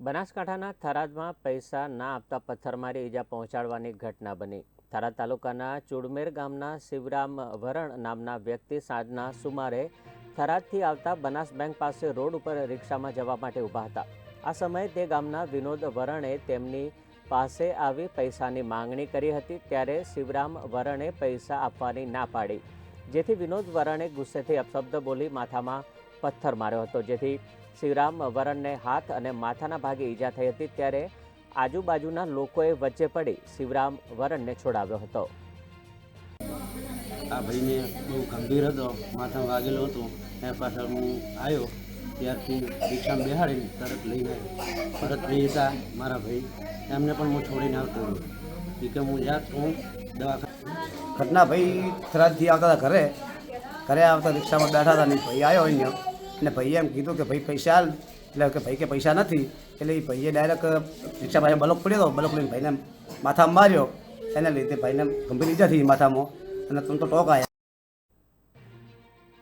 બનાસકાંઠાના થરાદમાં પૈસા ના આપતા પથ્થરમારી ઈજા પહોંચાડવાની ઘટના બની. થરાદ તાલુકાના ચુડમેર ગામના શિવરામ વરણ નામના વ્યક્તિ સાંજના સુમારે થરાદથી આવતા બનાસ બેંક પાસે રોડ ઉપર રિક્ષામાં જવા માટે ઊભા હતા. આ સમયે તે ગામના વિનોદ વરણે તેમની પાસે આવી પૈસાની માંગણી કરી હતી, ત્યારે શિવરામ વરણે પૈસા આપવાની ના પાડી. જેથી વિનોદ વરણે ગુસ્સેથી અપશબ્દ બોલી માથામાં પથ્થર માર્યો હતો. જેથી શિવરામ વરણને હાથ અને માથાના ભાગે ઈજા થઈ હતી ત્યારે આજુબાજુના લોકોએ વચ્ચે પડી શિવરામ વરણને છોડાવ્યો હતો. આ ભાઈને બહુ ગંભીર હતો માથા વાગેલો હતો. એ પાછળ હું આવ્યો ત્યારથી રિક્ષામાં બેહાડીને તરત લઈને આવ્યો. ભરતભાઈ હતા મારા ભાઈ. એમને પણ હું છોડીને આવતો રહ્યો. એ કે હું જાત હું દવાખાને ઘટના ભાઈ થરાદથી આવતા હતા ઘરે. ઘરે આવતા રિક્ષામાં બેઠા હતા ને ભાઈ આવ્યો અહીંયા. અને ભાઈએ એમ કીધું કે ભાઈ, પૈસા હાલ એટલે કે ભાઈ કે પૈસા નથી. એટલે એ ભાઈએ ડાયરેક્ટ રિક્ષા પાસે બલોક પડ્યો હતો બલોક લઈને ભાઈને માથામાં માર્યો. એના લીધે ભાઈને ગંભીર ઈજા થઈ માથામાં. અને તું તો ટોક આવ્યા